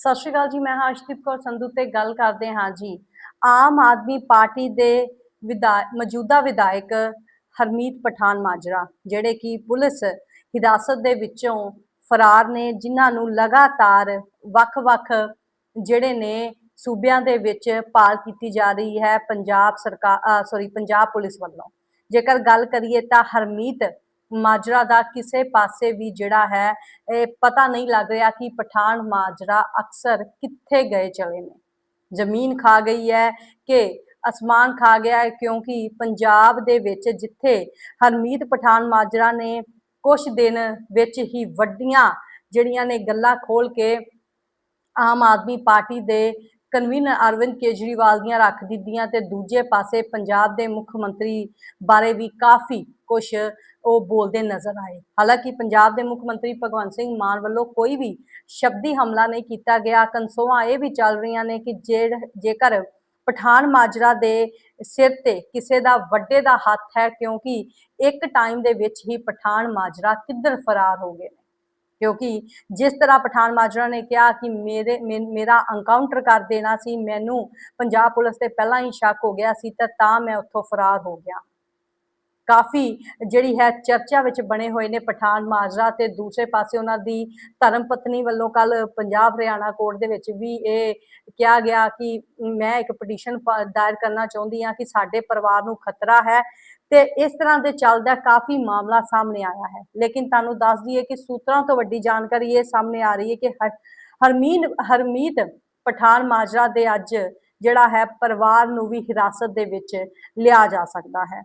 ਸਤਿ ਸ਼੍ਰੀ ਅਕਾਲ ਜੀ, ਮੈਂ ਹਰਸ਼ਦੀਪ ਕੌਰ ਸੰਧੂ ਤੇ ਗੱਲ ਕਰਦੇ ਹਾਂ ਜੀ। ਆਮ ਆਦਮੀ ਪਾਰਟੀ ਦੇ ਵਿਧਾ, ਮੌਜੂਦਾ ਵਿਧਾਇਕ ਹਰਮੀਤ ਪਠਾਨ ਮਾਜਰਾ, ਜਿਹੜੇ ਕਿ ਪੁਲਿਸ ਹਿਰਾਸਤ ਦੇ ਵਿੱਚੋਂ ਫਰਾਰ ਨੇ, ਜਿਨ੍ਹਾਂ ਨੂੰ ਲਗਾਤਾਰ ਵੱਖ-ਵੱਖ ਜਿਹੜੇ ਨੇ ਸੂਬਿਆਂ ਦੇ ਵਿੱਚ ਭਾਲ ਕੀਤੀ ਜਾ ਰਹੀ ਹੈ, ਪੰਜਾਬ ਸਰਕਾਰ ਸੌਰੀ ਪੰਜਾਬ ਪੁਲਿਸ ਵੱਲੋਂ। ਜੇਕਰ ਗੱਲ ਕਰੀਏ ਤਾਂ ਹਰਮੀਤ ਮਾਜਰਾ ਦਾ ਕਿਸੇ ਪਾਸੇ ਵੀ ਜਿਹੜਾ ਹੈ, ਇਹ ਪਤਾ ਨਹੀਂ ਲੱਗ ਰਿਹਾ ਕਿ ਪਠਾਨ ਮਾਜਰਾ ਅਕਸਰ ਕਿੱਥੇ ਗਏ ਚਲੇ ਨੇ। ਜ਼ਮੀਨ ਖਾ ਗਈ ਹੈ ਕਿ ਅਸਮਾਨ ਖਾ ਗਿਆ ਹੈ, ਕਿਉਂਕਿ ਪੰਜਾਬ ਦੇ ਵਿੱਚ ਜਿੱਥੇ ਹਰਮੀਤ ਪਠਾਨ ਮਾਜਰਾ ਨੇ ਕੁਝ ਦਿਨ ਵਿੱਚ ਹੀ ਵੱਡੀਆਂ ਜਿਹੜੀਆਂ ਨੇ ਗੱਲਾਂ ਖੋਲ ਕੇ ਆਮ ਆਦਮੀ ਪਾਰਟੀ ਦੇ ਕਨਵੀਨਰ ਅਰਵਿੰਦ ਕੇਜਰੀਵਾਲ ਦੀਆਂ ਰੱਖ ਦਿੱਤੀਆਂ ਤੇ ਦੂਜੇ ਪਾਸੇ ਪੰਜਾਬ ਦੇ ਮੁੱਖ ਮੰਤਰੀ ਬਾਰੇ ਵੀ ਕਾਫੀ ਕੁਝ ਉਹ ਬੋਲਦੇ ਨਜ਼ਰ ਆਏ। ਹਾਲਾਂਕਿ ਪੰਜਾਬ ਦੇ ਮੁੱਖ ਮੰਤਰੀ ਭਗਵੰਤ ਸਿੰਘ ਮਾਨ ਵੱਲੋਂ ਕੋਈ ਵੀ ਸ਼ਬਦੀ ਹਮਲਾ ਨਹੀਂ ਕੀਤਾ ਗਿਆ। ਕਨਸੋਆਂ ਇਹ ਵੀ ਚੱਲ ਰਹੀਆਂ ਨੇ ਕਿ ਜੇ- ਜੇਕਰ ਪਠਾਨ ਮਾਜਰਾ ਦੇ ਸਿਰ ਤੇ ਕਿਸੇ ਦਾ ਵੱਡੇ ਦਾ ਹੱਥ ਹੈ, ਕਿਉਂਕਿ ਇੱਕ ਟਾਈਮ ਦੇ ਵਿੱਚ ਹੀ ਪਠਾਨ ਮਾਜਰਾ ਕਿੱਧਰ ਫਰਾਰ ਹੋ ਗਏ ਨੇ। ਕਿਉਂਕਿ ਜਿਸ ਤਰ੍ਹਾਂ ਪਠਾਨ ਮਾਜਰਾ ਨੇ ਕਿਹਾ ਕਿ ਮੇਰੇ, ਮੇ- ਮੇਰਾ ਐਨਕਾਊਂਟਰ ਕਰ ਦੇਣਾ ਸੀ, ਮੈਨੂੰ ਪੰਜਾਬ ਪੁਲਿਸ ਤੇ ਪਹਿਲਾਂ ਹੀ ਸ਼ੱਕ ਹੋ ਗਿਆ ਸੀ, ਤਾਂ ਤਾਂ ਮੈਂ ਉੱਥੋਂ ਫਰਾਰ ਹੋ ਗਿਆ। ਕਾਫੀ ਜਿਹੜੀ ਹੈ ਚਰਚਾ ਵਿੱਚ ਬਣੇ ਹੋਏ ਨੇ ਪਠਾਨ ਮਾਜਰਾ ਤੇ ਦੂਸਰੇ ਪਾਸੇ ਉਹਨਾਂ ਦੀ ਧਰਮ ਪਤਨੀ ਵੱਲੋਂ ਕੱਲ ਪੰਜਾਬ ਹਰਿਆਣਾ ਕੋਰਟ ਦੇ ਵਿੱਚ ਵੀ ਇਹ ਕਿਹਾ ਗਿਆ ਕਿ ਮੈਂ ਇੱਕ ਪਟੀਸ਼ਨ ਦਾਇਰ ਕਰਨਾ ਚਾਹੁੰਦੀ ਹਾਂ ਕਿ ਸਾਡੇ ਪਰਿਵਾਰ ਨੂੰ ਖਤਰਾ ਹੈ ਤੇ ਇਸ ਤਰ੍ਹਾਂ ਦੇ ਚੱਲਦਾ ਕਾਫੀ ਮਾਮਲਾ ਸਾਹਮਣੇ ਆਇਆ ਹੈ। ਲੇਕਿਨ ਤੁਹਾਨੂੰ ਦੱਸ ਦਈਏ ਕਿ ਸੂਤਰਾਂ ਤੋਂ ਵੱਡੀ ਜਾਣਕਾਰੀ ਇਹ ਸਾਹਮਣੇ ਆ ਰਹੀ ਹੈ ਕਿ ਹਰ- ਹਰਮੀਨ ਹਰਮੀਤ ਪਠਾਨ ਮਾਜਰਾ ਦੇ ਅੱਜ ਜਿਹੜਾ ਹੈ ਪਰਿਵਾਰ ਨੂੰ ਵੀ ਹਿਰਾਸਤ ਦੇ ਵਿੱਚ ਲਿਆ ਜਾ ਸਕਦਾ ਹੈ।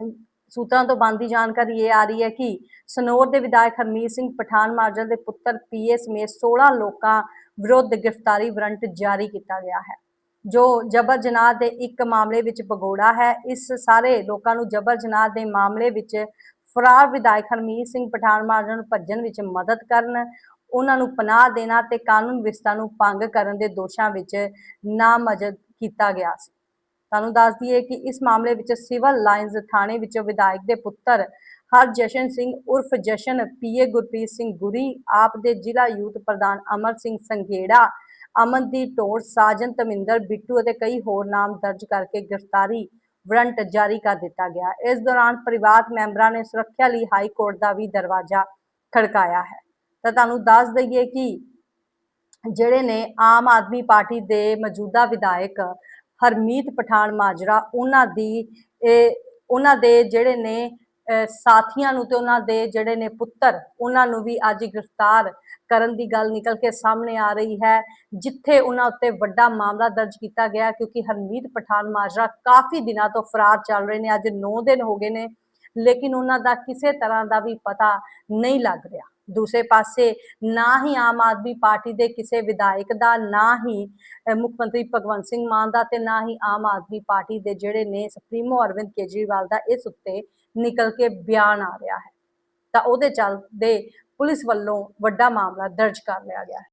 ਸੂਤਰਾਂ ਤੋਂ ਬੰਦੀ ਜਾਣਕਾਰੀ ਇਹ ਆ ਰਹੀ ਹੈ ਕਿ ਸਨੌਰ ਦੇ ਵਿਧਾਇਕ ਹਰਮੀਤ ਸਿੰਘ ਪਠਾਨ ਮਾਜਰਾ ਦੇ ਪੁੱਤਰ ਪੀਏ ਸਮੇਤ 16 ਲੋਕਾਂ ਵਿਰੁੱਧ ਗ੍ਰਿਫਤਾਰੀ ਵਾਰੰਟ ਜਾਰੀ ਕੀਤਾ ਗਿਆ ਹੈ। ਜੋ ਜਬਰ ਜਨਾਹ ਦੇ ਇੱਕ ਮਾਮਲੇ ਵਿੱਚ ਭਗੌੜਾ ਹੈ, ਇਸ ਸਾਰੇ ਲੋਕਾਂ ਨੂੰ ਜਬਰ ਜਨਾਹ ਦੇ ਮਾਮਲੇ ਵਿੱਚ ਫਰਾਰ ਵਿਧਾਇਕ ਹਰਮੀਤ ਸਿੰਘ ਪਠਾਨ ਮਾਜਰਾ ਨੂੰ ਭੱਜਣ ਵਿੱਚ ਮਦਦ ਕਰਨ, ਉਹਨਾਂ ਨੂੰ ਪਨਾਹ ਦੇਣਾ ਤੇ ਕਾਨੂੰਨ ਵਿਵਸਥਾ ਨੂੰ ਭੰਗ ਕਰਨ ਦੇ ਦੋਸ਼ਾਂ ਵਿੱਚ ਨਾਮਜ਼ਦ ਕੀਤਾ ਗਿਆ ਸੀ। ਤੁਹਾਨੂੰ ਦੱਸ ਦਈਏ ਕਿ ਇਸ ਮਾਮਲੇ ਵਿੱਚ ਸਿਵਲ ਲਾਈਨਜ਼ ਥਾਣੇ ਵਿੱਚੋਂ ਵਿਧਾਇਕ ਦੇ ਪੁੱਤਰ ਹਰਜਸ਼ਨ ਸਿੰਘ ਉਰਫ ਜਸ਼ਨ ਪੀਏ ਗੁਰਪ੍ਰੀਤ ਸਿੰਘ ਗੁਰੀ, ਆਪ ਦੇ ਜ਼ਿਲ੍ਹਾ ਯੂਥ ਪ੍ਰਧਾਨ ਅਮਰ ਸਿੰਘ ਸੰਘੇੜਾ ਅਮਨਦੀਪ ਟੋਰ ਸਾਜਨ ਤਮਿੰਦਰ ਬਿੱਟੂ ਅਤੇ ਕਈ ਹੋਰ ਨਾਮ ਦਰਜ ਕਰਕੇ ਗ੍ਰਿਫਤਾਰੀ ਵਾਰੰਟ ਜਾਰੀ ਕਰ ਦਿੱਤਾ ਗਿਆ। ਇਸ ਦੌਰਾਨ ਪਰਿਵਾਰ ਮੈਂਬਰਾਂ ਨੇ ਸੁਰੱਖਿਆ ਲਈ ਹਾਈ ਕੋਰਟ ਦਾ ਵੀ ਦਰਵਾਜ਼ਾ ਖੜਕਾਇਆ ਹੈ। ਤਾਂ ਤੁਹਾਨੂੰ ਦੱਸ ਦਈਏ ਕਿ ਜਿਹੜੇ ਨੇ ਆਮ ਆਦਮੀ ਪਾਰਟੀ ਦੇ ਮੌਜੂਦਾ ਵਿਧਾਇਕ ਹਰਮੀਤ ਪਠਾਨ ਮਾਜਰਾ, ਉਹਨਾਂ ਦੀ, ਇਹ ਉਹਨਾਂ ਦੇ ਜਿਹੜੇ ਨੇ ਸਾਥੀਆਂ ਨੂੰ ਤੇ ਉਹਨਾਂ ਦੇ ਜਿਹੜੇ ਨੇ ਪੁੱਤਰ, ਉਹਨਾਂ ਨੂੰ ਵੀ ਅੱਜ ਗ੍ਰਿਫਤਾਰ ਕਰਨ ਦੀ ਗੱਲ ਨਿਕਲ ਕੇ ਸਾਹਮਣੇ ਆ ਰਹੀ ਹੈ, ਜਿੱਥੇ ਉਹਨਾਂ ਉੱਤੇ ਵੱਡਾ ਮਾਮਲਾ ਦਰਜ ਕੀਤਾ ਗਿਆ, ਕਿਉਂਕਿ ਹਰਮੀਤ ਪਠਾਨ ਮਾਜਰਾ ਕਾਫੀ ਦਿਨਾਂ ਤੋਂ ਫਰਾਰ ਚੱਲ ਰਹੇ ਨੇ, ਅੱਜ 9 ਦਿਨ ਹੋ ਗਏ ਨੇ, ਲੇਕਿਨ ਉਹਨਾਂ ਦਾ ਕਿਸੇ ਤਰ੍ਹਾਂ ਦਾ ਵੀ ਪਤਾ ਨਹੀਂ ਲੱਗ ਰਿਹਾ। ਦੂਸਰੇ ਪਾਸੇ ਨਾ ਹੀ ਆਮ ਆਦਮੀ ਪਾਰਟੀ ਦੇ ਕਿਸੇ ਵਿਧਾਇਕ ਦਾ, ਨਾ ਹੀ ਮੁੱਖ ਮੰਤਰੀ ਭਗਵੰਤ ਸਿੰਘ ਮਾਨ ਦਾ ਤੇ ਨਾ ਹੀ ਆਮ ਆਦਮੀ ਪਾਰਟੀ ਦੇ ਜਿਹੜੇ ਨੇ ਸੁਪਰੀਮੋ ਅਰਵਿੰਦ ਕੇਜਰੀਵਾਲ ਦਾ ਇਸ ਉੱਤੇ ਨਿਕਲ ਕੇ ਬਿਆਨ ਆ ਰਿਹਾ ਹੈ। ਤਾਂ ਉਹਦੇ ਚੱਲਦੇ ਪੁਲਿਸ ਵੱਲੋਂ ਵੱਡਾ ਮਾਮਲਾ ਦਰਜ ਕਰ ਲਿਆ ਗਿਆ ਹੈ।